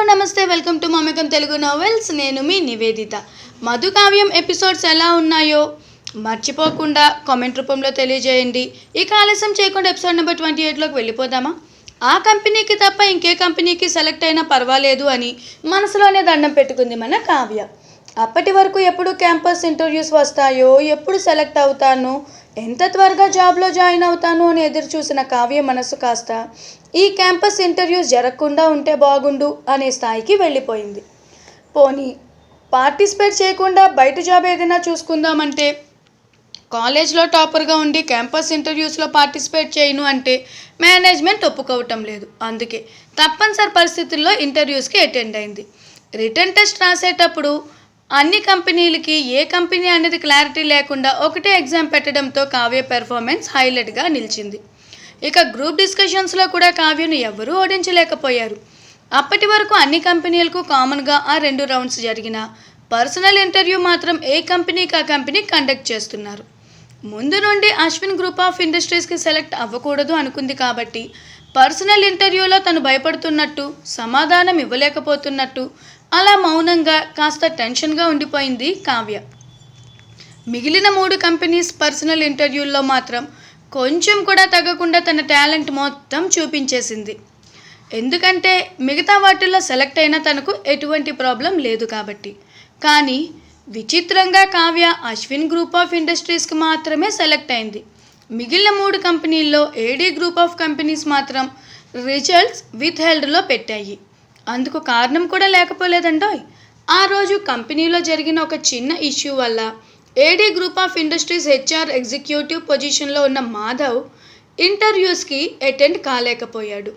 Hello నమస్తే welcome to Mamakam Telugu novels నేను మీ నివేదిత. మధుకావ్యం ఎపిసోడ్స్ ఎలా ఉన్నాయో మర్చిపోకుండా కామెంట్ రూపంలో తెలియజేయండి. ఇక ఆలస్యం చేయకుండా ఎపిసోడ్ నెంబర్ ట్వంటీ ఎయిట్లోకి వెళ్ళిపోదామా? ఆ కంపెనీకి తప్ప ఇంకే కంపెనీకి సెలెక్ట్ అయినా పర్వాలేదు అని మనసులోనే దండం పెట్టుకుంది మన కావ్య. అప్పటి వరకు ఎప్పుడు క్యాంపస్ ఇంటర్వ్యూస్ వస్తాయో ఎప్పుడు సెలెక్ట్ అవుతాను ఎంత త్వరగా జాబ్లో జాయిన్ అవుతాను అని ఎదురు చూసిన కావ్య మనసు కాస్త ఈ క్యాంపస్ ఇంటర్వ్యూస్ జరగకుండా ఉంటే బాగుండు అనే స్థాయికి వెళ్ళిపోయింది. పోనీ పార్టిసిపేట్ చేయకుండా బయట జాబ్ ఏదైనా చూసుకుందామంటే కాలేజ్లో టాపర్గా ఉండి క్యాంపస్ ఇంటర్వ్యూస్లో పార్టిసిపేట్ చేయను అంటే మేనేజ్మెంట్ ఒప్పుకోవటం లేదు. అందుకే తప్పనిసరి పరిస్థితుల్లో ఇంటర్వ్యూస్కి అటెండ్ అయింది. రిటర్న్ టెస్ట్ రాసేటప్పుడు అన్ని కంపెనీలకి ఏ కంపెనీ అనేది క్లారిటీ లేకుండా ఒకటే ఎగ్జామ్ పెట్టడంతో కావ్య పెర్ఫార్మెన్స్ హైలైట్గా నిలిచింది. ఇక గ్రూప్ డిస్కషన్స్లో కూడా కావ్యను ఎవరూ ఓడించలేకపోయారు. అప్పటి వరకు అన్ని కంపెనీలకు కామన్గా ఆ రెండు రౌండ్స్ జరిగిన పర్సనల్ ఇంటర్వ్యూ మాత్రం ఏ కంపెనీకి ఆ కంపెనీ కండక్ట్ చేస్తున్నారు. ముందు నుండి అశ్విన్ గ్రూప్ ఆఫ్ ఇండస్ట్రీస్కి సెలెక్ట్ అవ్వకూడదు అనుకుంది కాబట్టి పర్సనల్ ఇంటర్వ్యూలో తను భయపడుతున్నట్టు సమాధానం ఇవ్వలేకపోతున్నట్టు అలా మౌనంగా కాస్త టెన్షన్గా ఉండిపోయింది కావ్య. మిగిలిన మూడు కంపెనీస్ పర్సనల్ ఇంటర్వ్యూల్లో మాత్రం కొంచెం కూడా తగ్గకుండా తన టాలెంట్ మొత్తం చూపించేసింది. ఎందుకంటే మిగతా వాటిల్లో సెలెక్ట్ అయినా తనకు ఎటువంటి ప్రాబ్లం లేదు కాబట్టి. కానీ విచిత్రంగా కావ్య అశ్విన్ గ్రూప్ ఆఫ్ ఇండస్ట్రీస్కి మాత్రమే సెలెక్ట్ అయింది. మిగిలిన మూడు కంపెనీల్లో ఏడీ గ్రూప్ ఆఫ్ కంపెనీస్ మాత్రం రిజల్ట్స్ విత్ హెల్డ్లో పెట్టాయి. అందుకు కారణం కూడా లేకపోలేదండోయ్. ఆ రోజు కంపెనీలో జరిగిన ఒక చిన్న ఇష్యూ వల్ల AD group of industries HR executive పొజిషన్లో ఉన్న మాధవ్ ఇంటర్వ్యూస్కి అటెండ్ కాలేకపోయాడు.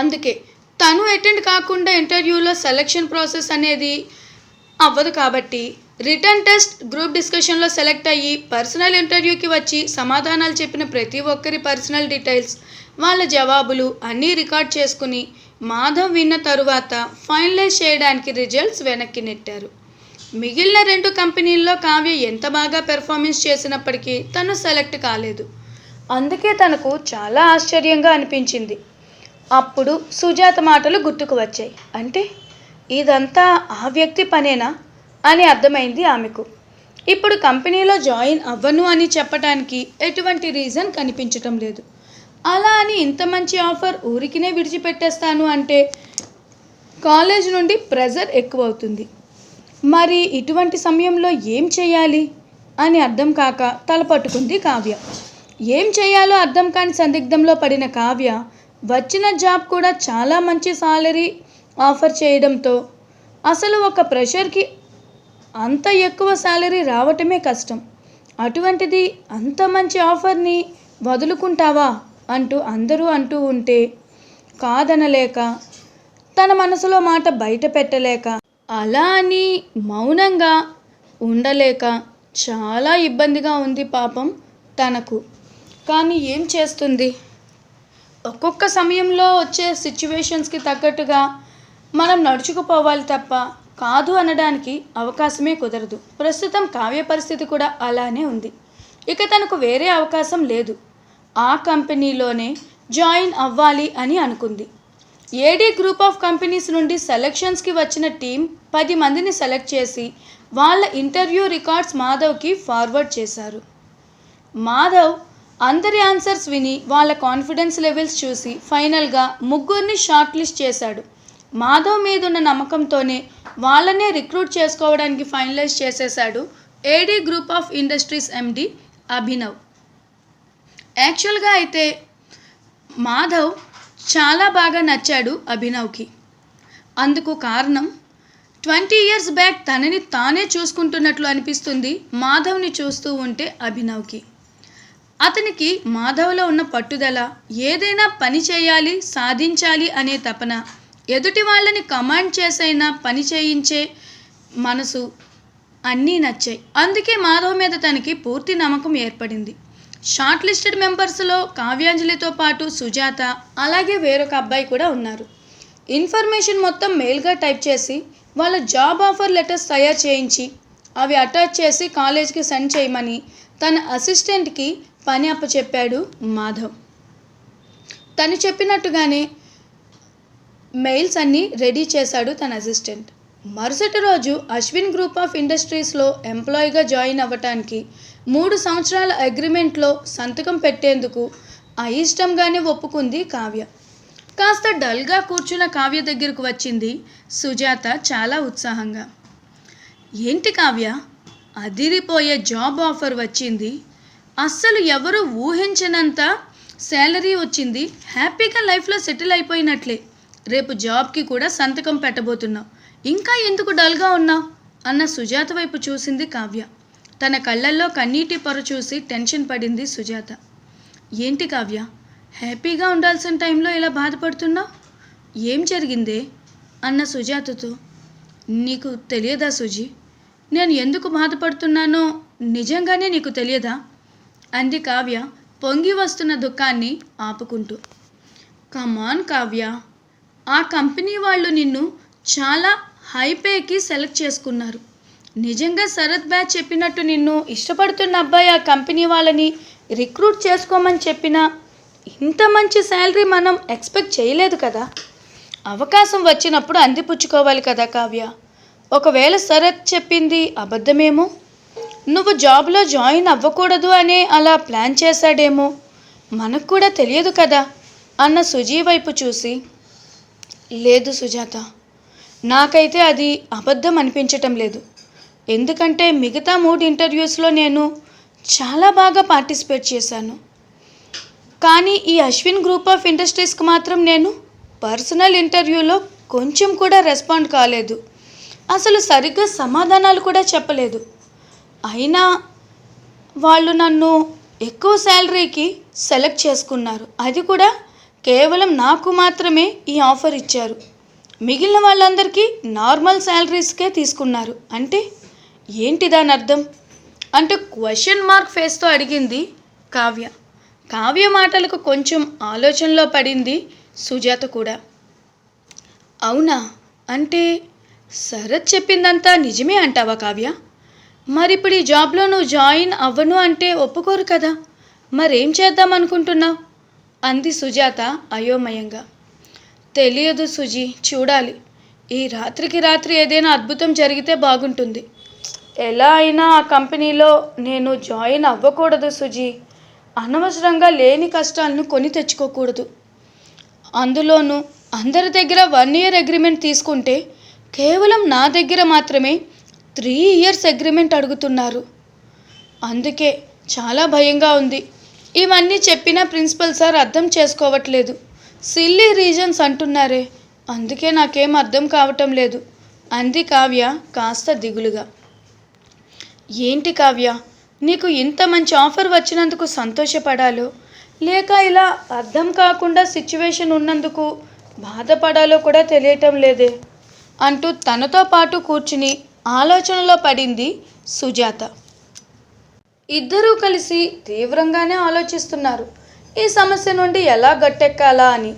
అందుకే తను అటెండ్ కాకుండా ఇంటర్వ్యూలో సెలక్షన్ ప్రాసెస్ అనేది అవ్వదు కాబట్టి రిటర్న్ టెస్ట్ గ్రూప్ డిస్కషన్లో సెలెక్ట్ అయ్యి పర్సనల్ ఇంటర్వ్యూకి వచ్చి సమాధానాలు చెప్పిన ప్రతి ఒక్కరి పర్సనల్ డీటెయిల్స్ వాళ్ళ జవాబులు అన్నీ రికార్డ్ చేసుకుని మాధవ్ విన్న తరువాత ఫైనలైజ్ చేయడానికి రిజల్ట్స్ వెనక్కి నెట్టారు. మిగిలిన రెండు కంపెనీల్లో కావ్య ఎంత బాగా పెర్ఫార్మెన్స్ చేసినప్పటికీ తను సెలెక్ట్ కాలేదు. అందుకే తనకు చాలా ఆశ్చర్యంగా అనిపించింది. అప్పుడు సుజాత మాటలు గుర్తుకు వచ్చాయి. అంటే ఇదంతా ఆ వ్యక్తి పనేనా? అని అర్థమైంది ఆమెకు. ఇప్పుడు కంపెనీలో జాయిన్ అవ్వను అని చెప్పడానికి ఎటువంటి రీజన్ కనిపించటం లేదు. అలా అని ఇంత మంచి ఆఫర్ ఊరికినే విడిచిపెట్టేస్తాను అంటే కాలేజ్ నుండి ప్రెజర్ ఎక్కువ అవుతుంది మరి ఇటువంటి సమయంలో ఏం చేయాలి? అని అర్థం కాక తలపట్టుకుంది కావ్య. ఏం చేయాలో అర్థం కాని సందిగ్ధంలో పడిన కావ్య వచ్చిన జాబ్ కూడా చాలా మంచి సాలరీ ఆఫర్ చేయడంతో అసలు ఒక ప్రెషర్కి అంత ఎక్కువ శాలరీ రావటమే కష్టం. అటువంటిది అంత మంచి ఆఫర్ని వదులుకుంటావా? అంటూ అందరూ అంటూ ఉంటే కాదనలేక తన మనసులో మాట బయట పెట్టలేక అలా అని మౌనంగా ఉండలేక చాలా ఇబ్బందిగా ఉంది పాపం తనకు. కానీ ఏం చేస్తుంది? ఒక్కొక్క సమయంలో వచ్చే సిచ్యువేషన్స్కి తగ్గట్టుగా మనం నడుచుకుపోవాలి తప్ప కాదు అనడానికి అవకాశమే కుదరదు. ప్రస్తుతం కావ్య పరిస్థితి కూడా అలానే ఉంది. ఇక తనకు వేరే అవకాశం లేదు. ఆ కంపెనీలోనే జాయిన్ అవ్వాలి అని అనుకుంది. ఏడీ గ్రూప్ ఆఫ్ కంపెనీస్ నుండి సెలక్షన్స్కి వచ్చిన టీం పది మందిని సెలెక్ట్ చేసి వాళ్ళ ఇంటర్వ్యూ రికార్డ్స్ మాధవ్కి ఫార్వర్డ్ చేశారు. మాధవ్ అందరి ఆన్సర్స్ విని వాళ్ళ కాన్ఫిడెన్స్ లెవెల్స్ చూసి ఫైనల్గా ముగ్గురిని షార్ట్ లిస్ట్ చేశాడు. మాధవ్ మీదున్న నమ్మకంతోనే వాళ్ళనే రిక్రూట్ చేసుకోవడానికి ఫైనలైజ్ చేసేశాడు AD group of industries MD Abhinav. యాక్చువల్గా అయితే మాధవ్ చాలా బాగా నచ్చాడు అభినవ్కి. అందుకు కారణం ట్వంటీ ఇయర్స్ బ్యాక్ తనని తానే చూసుకుంటున్నట్లు అనిపిస్తుంది మాధవ్ని చూస్తూ ఉంటే అభినవ్కి. అతనికి మాధవ్లో ఉన్న పట్టుదల ఏదైనా పని చేయాలి సాధించాలి అనే తపన ఎదుటి వాళ్ళని కమాండ్ చేసైనా పని చేయించే మనసు అన్నీ నచ్చాయి. అందుకే మాధవ్ మీద తనకి పూర్తి నమ్మకం ఏర్పడింది. షార్ట్ లిస్టెడ్ మెంబర్స్లో కావ్యాంజలితో పాటు సుజాత అలాగే వేరొక అబ్బాయి కూడా ఉన్నారు. ఇన్ఫర్మేషన్ మొత్తం మెయిల్గా టైప్ చేసి వాళ్ళ జాబ్ ఆఫర్ లెటర్స్ తయారు చేయించి అవి అటాచ్ చేసి కాలేజ్కి సెండ్ చేయమని తన అసిస్టెంట్కి పని అప్పచెప్పాడు మాధవ్. తను చెప్పినట్టుగానే మెయిల్స్ అన్నీ రెడీ చేశాడు తన అసిస్టెంట్. మరుసటి రోజు అశ్విన్ గ్రూప్ ఆఫ్ ఇండస్ట్రీస్లో ఎంప్లాయీగా జాయిన్ అవ్వటానికి మూడు సంవత్సరాల అగ్రిమెంట్లో సంతకం పెట్టేందుకు అయిష్టంగానే ఒప్పుకుంది కావ్య. కాస్త డల్గా కూర్చున్న కావ్య దగ్గరకు వచ్చింది సుజాత చాలా ఉత్సాహంగా. ఏంటి కావ్య? అదిరిపోయే జాబ్ ఆఫర్ వచ్చింది. అస్సలు ఎవరు ఊహించినంత శాలరీ వచ్చింది. హ్యాపీగా లైఫ్లో సెటిల్ అయిపోయినట్లే. రేపు జాబ్కి కూడా సంతకం పెట్టబోతున్నావు ఇంకా ఎందుకు డల్గా ఉన్నావు అన్న సుజాత వైపు చూసింది కావ్య. తన కళ్ళల్లో కన్నీటి పొర చూసి టెన్షన్ పడింది సుజాత. ఏంటి కావ్య? హ్యాపీగా ఉండాల్సిన టైంలో ఇలా బాధపడుతున్నావు ఏం జరిగిందే? అన్న సుజాతతో. నీకు తెలియదా సుజీ? నేను ఎందుకు బాధపడుతున్నానో నిజంగానే నీకు తెలియదా? అంది కావ్య పొంగి వస్తున్న దుఃఖాన్ని ఆపుకుంటూ. Come on Kavya. ఆ కంపెనీ వాళ్ళు నిన్ను చాలా హై పేకి సెలెక్ట్ చేసుకున్నారు. నిజంగా శరత్ బ్యాచ్ చెప్పినట్టు నిన్ను ఇష్టపడుతున్న అబ్బాయి ఆ కంపెనీ వాళ్ళని రిక్రూట్ చేసుకోమని చెప్పినా ఇంత మంచి శాలరీ మనం ఎక్స్పెక్ట్ చేయలేదు కదా. అవకాశం వచ్చినప్పుడు అందిపుచ్చుకోవాలి కదా కావ్య. ఒకవేళ శరత్ చెప్పింది అబద్ధమేమో? నువ్వు జాబ్లో జాయిన్ అవ్వకూడదు అనే అలా ప్లాన్ చేశాడేమో? మనకు కూడా తెలియదు కదా. అన్న సుజీ వైపు చూసి లేదు సుజాత. నాకైతే అది అబద్ధం అనిపించటం లేదు. ఎందుకంటే మిగతా మూడు ఇంటర్వ్యూస్లో నేను చాలా బాగా పార్టిసిపేట్ చేశాను. కానీ ఈ అశ్విన్ గ్రూప్ ఆఫ్ ఇండస్ట్రీస్కి మాత్రం నేను పర్సనల్ ఇంటర్వ్యూలో కొంచెం కూడా రెస్పాండ్ కాలేదు. అసలు సరిగ్గా సమాధానాలు కూడా చెప్పలేదు. అయినా వాళ్ళు నన్ను ఎక్కువ శాలరీకి సెలెక్ట్ చేసుకున్నారు. అది కూడా కేవలం నాకు మాత్రమే ఈ ఆఫర్ ఇచ్చారు. మిగిలిన వాళ్ళందరికీ నార్మల్ శాలరీస్కే తీసుకున్నారు. అంటే ఏంటి దాని అర్థం? అంటే క్వశ్చన్ మార్క్ ఫేస్తో అడిగింది కావ్య. కావ్య మాటలకు కొంచెం ఆలోచనలో పడింది సుజాత కూడా. అవునా? అంటే శరత్ చెప్పిందంతా నిజమే అంటావా కావ్య? మరి ఇప్పుడు ఈ జాబ్లో నువ్వు జాయిన్ అవ్వను అంటే ఒప్పుకోరు కదా. మరేం చేద్దాం అనుకుంటున్నావు? అంది సుజాత అయోమయంగా. తెలియదు సుజీ చూడాలి. ఈ రాత్రికి రాత్రి ఏదైనా అద్భుతం జరిగితే బాగుంటుంది. ఎలా అయినా ఆ కంపెనీలో నేను జాయిన్ అవ్వకూడదు సుజీ. అనవసరంగా లేని కష్టాలను కొని తెచ్చుకోకూడదు. అందులోనూ అందరి దగ్గర వన్ ఇయర్ అగ్రిమెంట్ తీసుకుంటే కేవలం నా దగ్గర మాత్రమే త్రీ ఇయర్స్ అగ్రిమెంట్ అడుగుతున్నారు. అందుకే చాలా భయంగా ఉంది. ఇవన్నీ చెప్పినా ప్రిన్సిపల్ సార్ అర్థం చేసుకోవట్లేదు. సిల్లీ రీజన్స్ అంటున్నారే. అందుకే నాకేం అర్థం కావటం లేదు. అంది కావ్య కాస్త దిగులుగా. ఏంటి కావ్య? నీకు ఇంత మంచి ఆఫర్ వచ్చినందుకు సంతోషపడాలో? లేక ఇలా అర్థం కాకుండా సిచ్యువేషన్ ఉన్నందుకు బాధపడాలో కూడా తెలియటం లేదే? అంటూ తనతో పాటు కూర్చుని ఆలోచనలో పడింది సుజాత. ఇద్దరూ కలిసి తీవ్రంగానే ఆలోచిస్తున్నారు. ఈ సమస్య నుండి ఎలా గట్టెక్కాలా అని.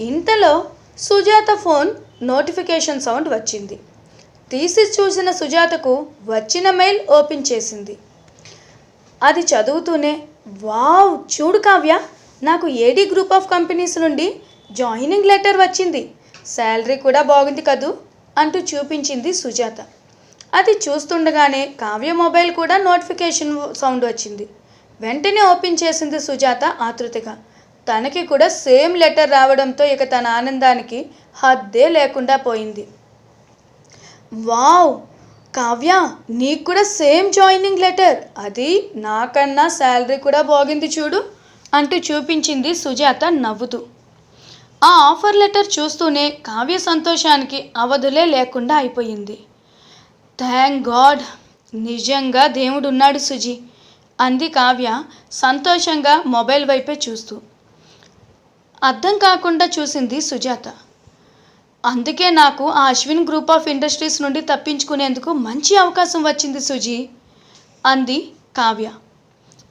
ఇంతలో సుజాత ఫోన్ నోటిఫికేషన్ సౌండ్ వచ్చింది. తీసి చూసిన సుజాతకు వచ్చిన మెయిల్ ఓపెన్ చేసింది. అది చదువుతూనే వావ్ చూడు కావ్య నాకు ఏడీ గ్రూప్ ఆఫ్ కంపెనీస్ నుండి జాయినింగ్ లెటర్ వచ్చింది. శాలరీ కూడా బాగుంది కదూ? అంటూ చూపించింది సుజాత. అది చూస్తుండగానే కావ్య మొబైల్ కూడా నోటిఫికేషన్ సౌండ్ వచ్చింది. వెంటనే ఓపెన్ చేసింది సుజాత ఆతృతగా. తనకి కూడా సేమ్ లెటర్ రావడంతో ఇక తన ఆనందానికి హద్దే లేకుండా పోయింది. వావ్! కావ్య నీకు కూడా సేమ్ జాయినింగ్ లెటర్. అది నాకన్నా శాలరీ కూడా బాగింది చూడు అంటూ చూపించింది సుజాత నవ్వుతూ. ఆ ఆఫర్ లెటర్ చూస్తూనే కావ్య సంతోషానికి అవధులే లేకుండా అయిపోయింది. థ్యాంక్ గాడ్ నిజంగా దేవుడు ఉన్నాడు సుజీ. అంది కావ్య సంతోషంగా మొబైల్ వైపే చూస్తూ. అర్థం కాకుండా చూసింది సుజాత. అందుకే నాకు ఆ అశ్విన్ గ్రూప్ ఆఫ్ ఇండస్ట్రీస్ నుండి తప్పించుకునేందుకు మంచి అవకాశం వచ్చింది సుజీ అంది కావ్య.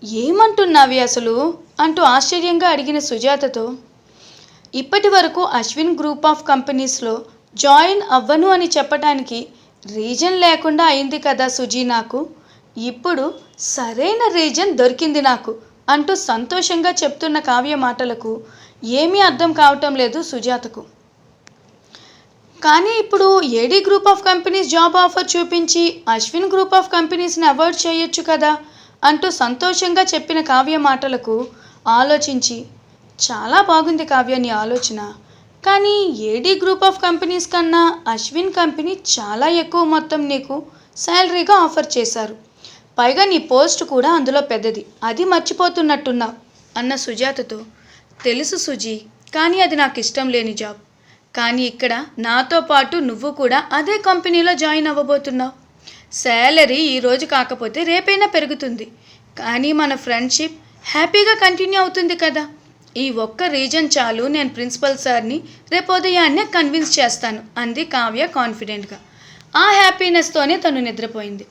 ఏమంటున్నావి అసలు? అంటూ ఆశ్చర్యంగా అడిగిన సుజాతతో. ఇప్పటి వరకు అశ్విన్ గ్రూప్ ఆఫ్ కంపెనీస్లో జాయిన్ అవ్వను అని చెప్పటానికి రీజన్ లేకుండా అయింది కదా సుజీ నాకు. ఇప్పుడు సరైన రీజన్ దొరికింది నాకు అంటూ సంతోషంగా చెప్తున్న కావ్య మాటలకు ఏమీ అర్థం కావటం లేదు సుజాతకు. కానీ ఇప్పుడు AD group of companies job offer చూపించి అశ్విన్ గ్రూప్ ఆఫ్ కంపెనీస్ని అవాయిడ్ చేయొచ్చు కదా అంటూ సంతోషంగా చెప్పిన కావ్య మాటలకు ఆలోచించి చాలా బాగుంది కావ్య నీ ఆలోచన. కానీ ఏడీ గ్రూప్ ఆఫ్ కంపెనీస్ కన్నా అశ్విన్ కంపెనీ చాలా ఎక్కువ మొత్తం నీకు శాలరీగా ఆఫర్ చేశారు. పైగా నీ పోస్ట్ కూడా అందులో పెద్దది. అది మర్చిపోతున్నట్టున్నావు అన్న సుజాతతో. తెలుసు సుజీ కానీ అది నాకు ఇష్టం లేని జాబ్ కానీ ఇక్కడ నాతో పాటు నువ్వు కూడా అదే కంపెనీలో జాయిన్ అవ్వబోతున్నావు. శాలరీ ఈరోజు కాకపోతే రేపైనా పెరుగుతుంది. కానీ మన ఫ్రెండ్షిప్ హ్యాపీగా కంటిన్యూ అవుతుంది కదా. ఈ ఒక్క రీజన్ చాలు నేను ప్రిన్సిపల్ సార్ని రేపోదయాన్నే కన్విన్స్ చేస్తాను అంది కావ్య కాన్ఫిడెంట్గా. ఆ హ్యాపీనెస్తోనే తను నిద్రపోయింది.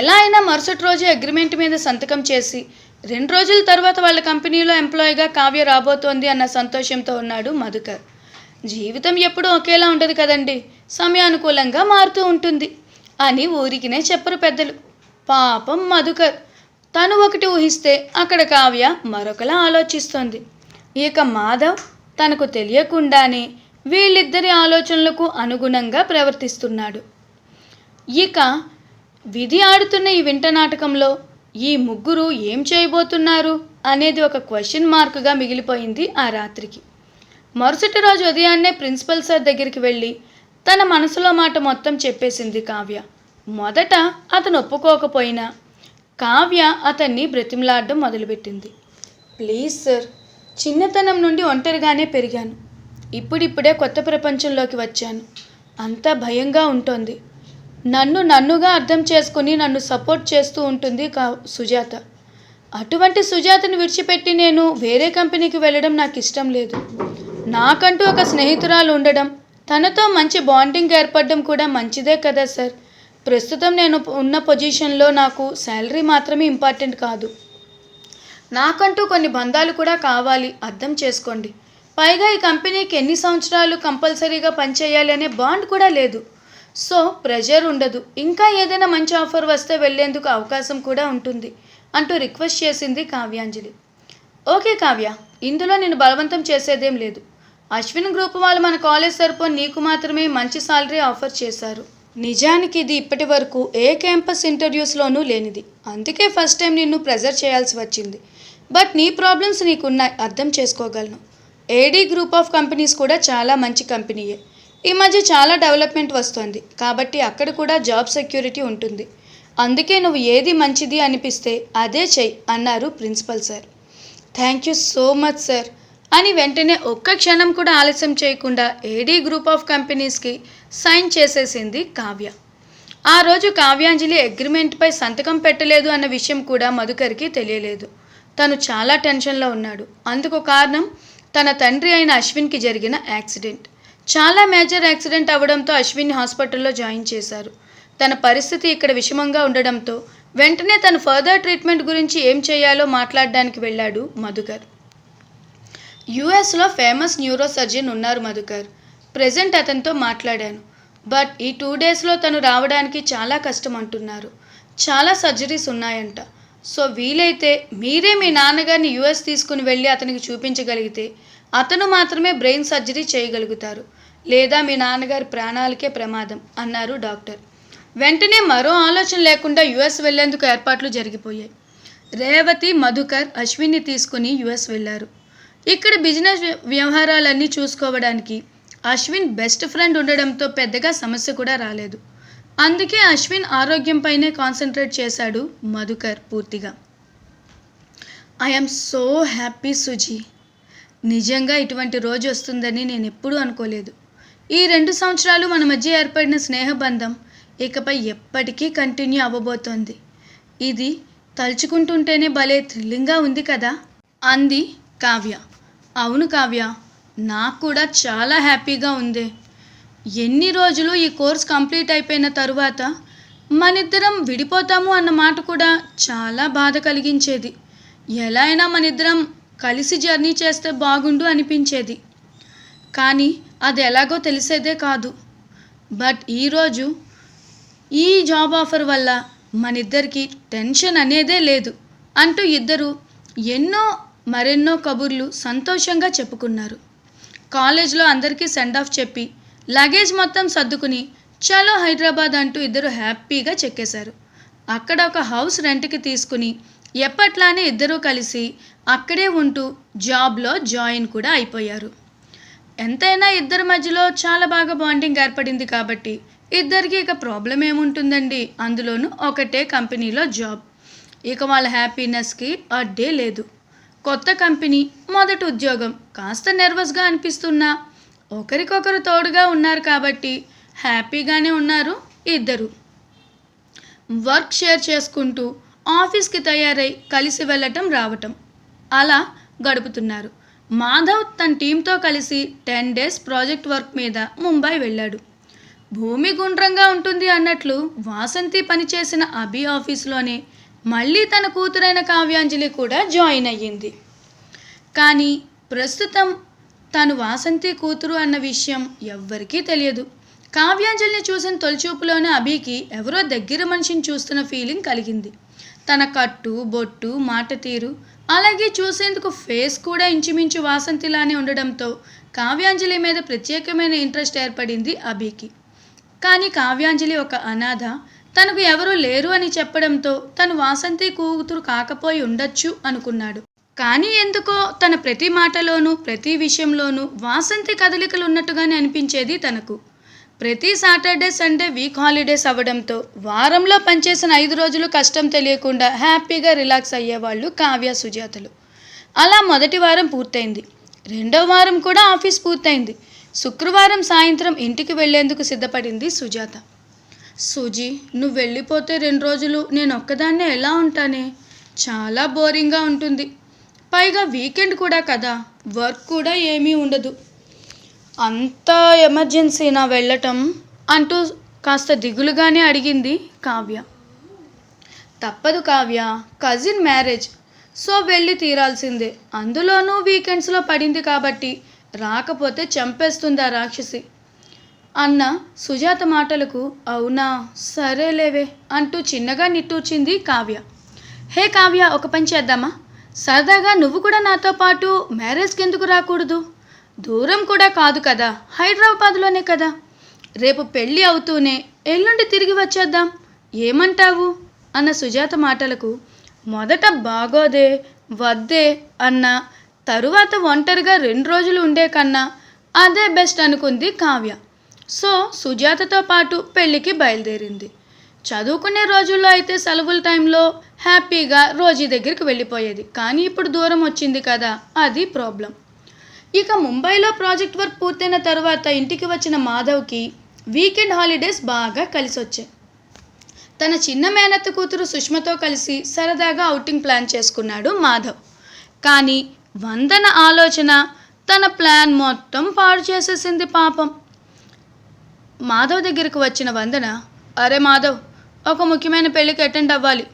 ఎలా అయినా మరుసటి రోజు అగ్రిమెంట్ మీద సంతకం చేసి రెండు రోజుల తర్వాత వాళ్ళ కంపెనీలో ఎంప్లాయీగా కావ్య రాబోతోంది అన్న సంతోషంతో ఉన్నాడు మధుకర్. జీవితం ఎప్పుడూ ఒకేలా ఉండదు కదండి సమయానుకూలంగా మారుతూ ఉంటుంది అని ఊరికినే చెప్పరు పెద్దలు. పాపం మధుకర్ తను ఒకటి ఊహిస్తే అక్కడ కావ్య మరొకలా ఆలోచిస్తోంది. ఇక మాధవ్ తనకు తెలియకుండానే వీళ్ళిద్దరి ఆలోచనలకు అనుగుణంగా ప్రవర్తిస్తున్నాడు. ఇక విధి ఆడుతున్న ఈ వింట నాటకంలో ఈ ముగ్గురు ఏం చేయబోతున్నారు అనేది ఒక క్వశ్చన్ మార్క్గా మిగిలిపోయింది ఆ రాత్రికి. మరుసటి రోజు ఉదయాన్నే ప్రిన్సిపల్ సార్ దగ్గరికి వెళ్ళి తన మనసులో మాట మొత్తం చెప్పేసింది కావ్య. మొదట అతను ఒప్పుకోకపోయినా కావ్య అతన్ని బ్రతిమలాడడం మొదలుపెట్టింది. ప్లీజ్ సార్ చిన్నతనం నుండి ఒంటరిగానే పెరిగాను. ఇప్పుడిప్పుడే కొత్త ప్రపంచంలోకి వచ్చాను. అంతా భయంగా ఉంటుంది. నన్ను నన్నుగా అర్థం చేసుకుని నన్ను సపోర్ట్ చేస్తూ ఉంటుంది కా సుజాత. అటువంటి సుజాతను విడిచిపెట్టి నేను వేరే కంపెనీకి వెళ్ళడం నాకు ఇష్టం లేదు. నాకంటూ ఒక స్నేహితురాలు ఉండడం తనతో మంచి బాండింగ్ ఏర్పడడం కూడా మంచిదే కదా సార్. ప్రస్తుతం నేను ఉన్న పొజిషన్లో నాకు శాలరీ మాత్రమే ఇంపార్టెంట్ కాదు. నాకంటూ కొన్ని బంధాలు కూడా కావాలి అర్థం చేసుకోండి. పైగా ఈ కంపెనీకి ఎన్ని సంవత్సరాలు కంపల్సరీగా పనిచేయాలి అనే బాండ్ కూడా లేదు. సో ప్రెషర్ ఉండదు. ఇంకా ఏదైనా మంచి ఆఫర్ వస్తే వెళ్ళేందుకు అవకాశం కూడా ఉంటుంది అంటూ రిక్వెస్ట్ చేసింది కావ్యాంజలి. ఓకే కావ్య ఇందులో నేను బలవంతం చేసేదేం లేదు. అశ్విన్ గ్రూప్ వాళ్ళు మన కాలేజ్ తరపున నీకు మాత్రమే మంచి సాలరీ ఆఫర్ చేశారు. నిజానికి ఇది ఇప్పటి వరకు ఏ క్యాంపస్ ఇంటర్వ్యూస్లోనూ లేనిది. అందుకే ఫస్ట్ టైం నిన్ను ప్రెజర్ చేయాల్సి వచ్చింది. బట్ నీ ప్రాబ్లమ్స్ నీకున్నాయి అర్థం చేసుకోగలను. ఏడీ గ్రూప్ ఆఫ్ కంపెనీస్ కూడా చాలా మంచి కంపెనీయే. ఈ మధ్య చాలా డెవలప్మెంట్ వస్తుంది. కాబట్టి అక్కడ కూడా జాబ్ సెక్యూరిటీ ఉంటుంది. అందుకే నువ్వు ఏది మంచిది అనిపిస్తే అదే చెయ్యి అన్నారు principal sir. Thank you so much sir. అని వెంటనే ఒక్క క్షణం కూడా ఆలస్యం చేయకుండా ఏడీ గ్రూప్ ఆఫ్ కంపెనీస్కి సైన్ చేసేసింది కావ్య. ఆ రోజు కావ్యాంజలి అగ్రిమెంట్పై సంతకం పెట్టలేదు అన్న విషయం కూడా మధుకర్కి తెలియలేదు. తను చాలా టెన్షన్లో ఉన్నాడు. అందుకు కారణం తన తండ్రి అయిన అశ్విన్కి జరిగిన యాక్సిడెంట్ చాలా మేజర్ యాక్సిడెంట్ అవడంతో అశ్విన్ హాస్పిటల్లో జాయిన్ చేశారు. తన పరిస్థితి ఇక్కడ విషమంగా ఉండడంతో వెంటనే తన ఫర్దర్ ట్రీట్మెంట్ గురించి ఏం చేయాలో మాట్లాడడానికి వెళ్ళాడు మధుకర్. యుఎస్లో ఫేమస్ న్యూరో సర్జన్ ఉన్నారు మధుకర్. ప్రెజెంట్ అతనితో మాట్లాడాను. బట్ ఈ టూ డేస్లో తను రావడానికి చాలా కష్టం అంటున్నారు చాలా సర్జరీస్ ఉన్నాయంట. సో వీలైతే మీరే మీ నాన్నగారిని యుఎస్ తీసుకుని వెళ్ళి అతనికి చూపించగలిగితే అతను మాత్రమే బ్రెయిన్ సర్జరీ చేయగలుగుతారు. లేదా మీ నాన్నగారి ప్రాణాలకే ప్రమాదం అన్నారు డాక్టర్. వెంటనే మరో ఆలోచన లేకుండా యుఎస్ వెళ్ళేందుకు ఏర్పాట్లు జరిగిపోయాయి. రేవతి మధుకర్ అశ్విన్ని తీసుకుని యుఎస్ వెళ్ళారు. ఇక్కడ బిజినెస్ వ్యవహారాలన్నీ చూసుకోవడానికి అశ్విన్ బెస్ట్ ఫ్రెండ్ ఉండడంతో పెద్దగా సమస్య కూడా రాలేదు. అందుకే అశ్విన్ ఆరోగ్యంపైనే కాన్సన్ట్రేట్ చేశాడు మధుకర్ పూర్తిగా. I'm so happy Suji. నిజంగా ఇటువంటి రోజు వస్తుందని నేను ఎప్పుడూ అనుకోలేదు. ఈ రెండు సంవత్సరాలు మన మధ్య ఏర్పడిన స్నేహబంధం ఇకపై ఎప్పటికీ కంటిన్యూ అవ్వబోతోంది. ఇది తలుచుకుంటుంటేనే భలే థ్రిల్లింగ్గా ఉంది కదా? అంది కావ్య. అవును కావ్య నాకు కూడా చాలా హ్యాపీగా ఉంది. ఎన్ని రోజులు ఈ కోర్స్ కంప్లీట్ అయిపోయిన తరువాత మనిద్దరం విడిపోతాము అన్న మాట కూడా చాలా బాధ కలిగించేది. ఎలా అయినా మనిద్దరం కలిసి జర్నీ చేస్తే బాగుండు అనిపించేది. కానీ అది ఎలాగో తెలిసేదే కాదు. బట్ ఈరోజు ఈ జాబ్ ఆఫర్ వల్ల మనిద్దరికి టెన్షన్ అనేదే లేదు అంటూ ఇద్దరు ఎన్నో మరెన్నో కబుర్లు సంతోషంగా చెప్పుకున్నారు. కాలేజ్లో అందరికీ సెండ్ ఆఫ్ చెప్పి లగేజ్ మొత్తం సర్దుకుని చలో హైదరాబాద్ అంటూ ఇద్దరు హ్యాపీగా చెక్కేశారు. అక్కడ ఒక హౌస్ రెంట్కి తీసుకుని ఎప్పట్లానే ఇద్దరూ కలిసి అక్కడే ఉంటూ జాబ్లో జాయిన్ కూడా అయిపోయారు. ఎంతైనా ఇద్దరి మధ్యలో చాలా బాగా బాండింగ్ ఏర్పడింది కాబట్టి ఇద్దరికి ఇక ప్రాబ్లం ఏముంటుందండి? అందులోనూ ఒకటే కంపెనీలో జాబ్. ఇక వాళ్ళ హ్యాపీనెస్కి అడ్డే లేదు. కొత్త కంపెనీ మొదటి ఉద్యోగం. కాస్త నర్వస్గా అనిపిస్తున్నా. ఒకరికొకరు తోడుగా ఉన్నారు కాబట్టి హ్యాపీగానే ఉన్నారు ఇద్దరు. వర్క్ షేర్ చేసుకుంటూ ఆఫీస్కి తయారై కలిసి వెళ్ళటం రావటం. అలా గడుపుతున్నారు. మాధవ్ తన టీంతో కలిసి టెన్ డేస్ ప్రాజెక్ట్ వర్క్ మీద ముంబై వెళ్ళాడు. భూమి గుండ్రంగా ఉంటుంది అన్నట్లు వాసంతి పనిచేసిన అభి ఆఫీస్లోనే మళ్ళీ తన కూతురైన కావ్యాంజలి కూడా జాయిన్ అయ్యింది. కానీ ప్రస్తుతం తను వాసంతి కూతురు అన్న విషయం ఎవ్వరికీ తెలియదు. కావ్యాంజలిని చూసిన తొలిచూపులోనే అభికి ఎవరో దగ్గర మనిషిని చూస్తున్న ఫీలింగ్ కలిగింది. తన కట్టు బొట్టు మాట తీరు అలాగే చూసేందుకు ఫేస్ కూడా ఇంచుమించు వాసంతిలానే ఉండడంతో కావ్యాంజలి మీద ప్రత్యేకమైన ఇంట్రెస్ట్ ఏర్పడింది అభికి. కానీ కావ్యాంజలి ఒక అనాథ తనకు ఎవరూ లేరు అని చెప్పడంతో తను వాసంతి కూతురు కాకపోయి ఉండొచ్చు అనుకున్నాడు. కానీ ఎందుకో తన ప్రతి మాటలోనూ ప్రతి విషయంలోనూ వాసంతి కదలికలు ఉన్నట్టుగానే అనిపించేది తనకు. ప్రతి సాటర్డే సండే వీక్ హాలిడేస్ అవ్వడంతో వారంలో పనిచేసిన ఐదు రోజులు కష్టం తెలియకుండా హ్యాపీగా రిలాక్స్ అయ్యేవాళ్ళు కావ్య సుజాతలు. అలా మొదటి వారం పూర్తయింది. రెండో వారం కూడా ఆఫీస్ పూర్తయింది. శుక్రవారం సాయంత్రం ఇంటికి వెళ్ళేందుకు సిద్ధపడింది సుజాత. సుజీ నువ్వు వెళ్ళిపోతే రెండు రోజులు నేను ఒక్కదాన్నే ఎలా ఉంటానే? చాలా బోరింగ్గా ఉంటుంది. పైగా వీకెండ్ కూడా కదా వర్క్ కూడా ఏమీ ఉండదు. అంత ఎమర్జెన్సీనా వెళ్ళటం అంటూ కాస్త దిగులుగానే అడిగింది కావ్య. తప్పదు కావ్య కజిన్ మ్యారేజ్. సో వెళ్ళి తీరాల్సిందే. అందులోనూ వీకెండ్స్లో పడింది కాబట్టి రాకపోతే చంపేస్తుంది ఆ రాక్షసి. అన్న సుజాత మాటలకు అవునా? సరేలేవే అంటూ చిన్నగా నిట్టూర్చింది కావ్య. హే కావ్య ఒక పని చేద్దామా? సరదాగా నువ్వు కూడా నాతో పాటు మ్యారేజ్కి ఎందుకు రాకూడదు? దూరం కూడా కాదు కదా హైదరాబాద్లోనే కదా. రేపు పెళ్ళి అవుతూనే ఎల్లుండి తిరిగి వచ్చేద్దాం. ఏమంటావు? అన్న సుజాత మాటలకు మొదట బాగోదే వద్దే అన్న తరువాత ఒంటరిగా రెండు రోజులు ఉండే కన్నా అదే బెస్ట్ అనుకుంది కావ్య. సో సుజాతతో పాటు పెళ్ళికి బయలుదేరింది. చదువుకునే రోజుల్లో అయితే సెలవుల టైంలో హ్యాపీగా రోజీ దగ్గరికి వెళ్ళిపోయేది. కానీ ఇప్పుడు దూరం వచ్చింది కదా అది ప్రాబ్లం. ఇక ముంబైలో ప్రాజెక్ట్ వర్క్ పూర్తయిన తర్వాత ఇంటికి వచ్చిన మాధవ్కి వీకెండ్ హాలిడేస్ బాగా కలిసి వచ్చాయి తన చిన్న మేనత్త కూతురు సుష్మతో కలిసి సరదాగా అవుటింగ్ ప్లాన్ చేసుకున్నాడు మాధవ్. కానీ వందన ఆలోచన తన ప్లాన్ మొత్తం పాడు చేసేసింది పాపం. మాధవ్ దగ్గరకు వచ్చిన వందన అరే మాధవ్ ఒక ముఖ్యమైన పెళ్ళికి అటెండ్ అవ్వాలి.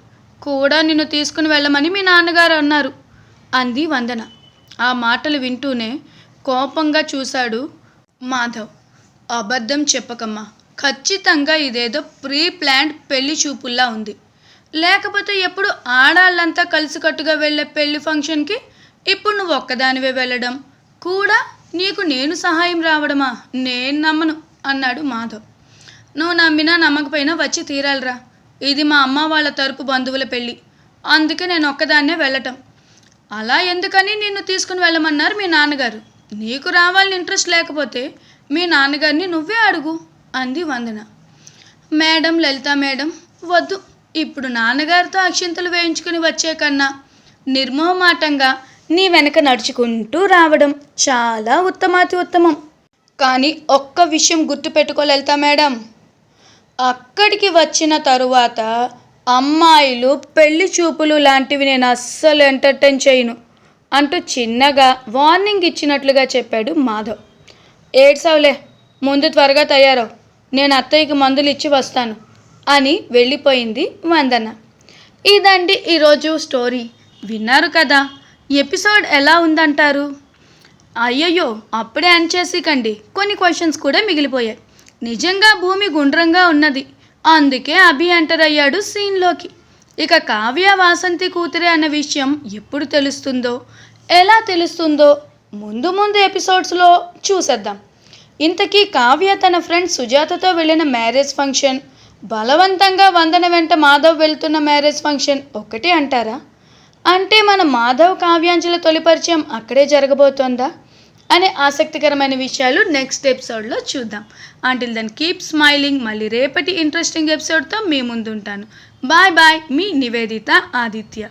కూడా నిన్ను తీసుకుని వెళ్ళమని మీ నాన్నగారు అన్నారు అంది వందన. ఆ మాటలు వింటూనే కోపంగా చూశాడు మాధవ్. అబద్ధం చెప్పకమ్మా. ఖచ్చితంగా ఇదేదో ప్రీ ప్లాన్డ్ పెళ్ళి చూపుల్లా ఉంది. లేకపోతే ఎప్పుడు ఆడాళ్ళంతా కలిసికట్టుగా వెళ్ళే పెళ్ళి ఫంక్షన్కి ఇప్పుడు నువ్వు ఒక్కదానివే వెళ్ళడం. కూడా నీకు నేను సహాయం రావడమా? నేను నమ్మను. అన్నాడు మాధవ్. నువ్వు నమ్మినా నమ్మకపోయినా వచ్చి తీరాలిరా. ఇది మా అమ్మ వాళ్ళ తరపు బంధువుల పెళ్ళి. అందుకే నేను ఒక్కదాన్నే వెళ్ళటం. అలా ఎందుకని నిన్ను తీసుకుని వెళ్ళమన్నారు మీ నాన్నగారు? నీకు రావాలని ఇంట్రెస్ట్ లేకపోతే మీ నాన్నగారిని నువ్వే అడుగు అంది వందన. మేడం లలిత మేడం వద్దు. ఇప్పుడు నాన్నగారితో అక్షింతలు వేయించుకుని వచ్చే కన్నా నిర్మోహమాటంగా నీ వెనక నడుచుకుంటూ రావడం చాలా ఉత్తమాతి ఉత్తమం. కానీ ఒక్క విషయం గుర్తుపెట్టుకో లలిత మేడం. అక్కడికి వచ్చిన తరువాత అమ్మాయిలు పెళ్ళి చూపులు లాంటివి నేను అస్సలు ఎంటర్టైన్ చేయను అంటూ చిన్నగా వార్నింగ్ ఇచ్చినట్లుగా చెప్పాడు మాధవ్. ఏడ్సవులే ముందు త్వరగా తయారవు. నేను అత్తయ్యకి మందులు ఇచ్చి వస్తాను అని వెళ్ళిపోయింది వందన. ఇదండి ఈరోజు స్టోరీ. విన్నారు కదా ఎపిసోడ్ ఎలా ఉందంటారు? అయ్యయ్యో అప్పుడే ఎండ్ చేసికండి కొన్ని క్వశ్చన్స్ కూడా మిగిలిపోయాయి. నిజంగా భూమి గుండ్రంగా ఉన్నది. అందుకే అభి ఎంటర్ అయ్యాడు సీన్లోకి ఇక కావ్య వాసంతి కూతురే అన్న విషయం ఎప్పుడు తెలుస్తుందో ఎలా తెలుస్తుందో ముందు ముందు ఎపిసోడ్స్లో చూసేద్దాం. ఇంతకీ కావ్య తన ఫ్రెండ్ సుజాతతో వెళ్ళిన మ్యారేజ్ ఫంక్షన్ బలవంతంగా వందన వెంట మాధవ్ వెళ్తున్న మ్యారేజ్ ఫంక్షన్ ఒకటి అంటారా? అంటే మన మాధవ్ కావ్యాంజల తొలి పరిచయం అక్కడే జరగబోతోందా? అనే ఆసక్తికరమైన విషయాలు నెక్స్ట్ ఎపిసోడ్లో చూద్దాం. అంటిల్ దెన్ కీప్ స్మైలింగ్ మళ్ళీ రేపటి ఇంట్రెస్టింగ్ ఎపిసోడ్తో మీ ముందుంటాను. బాయ్ బాయ్ మీ నివేదిత ఆదిత్య.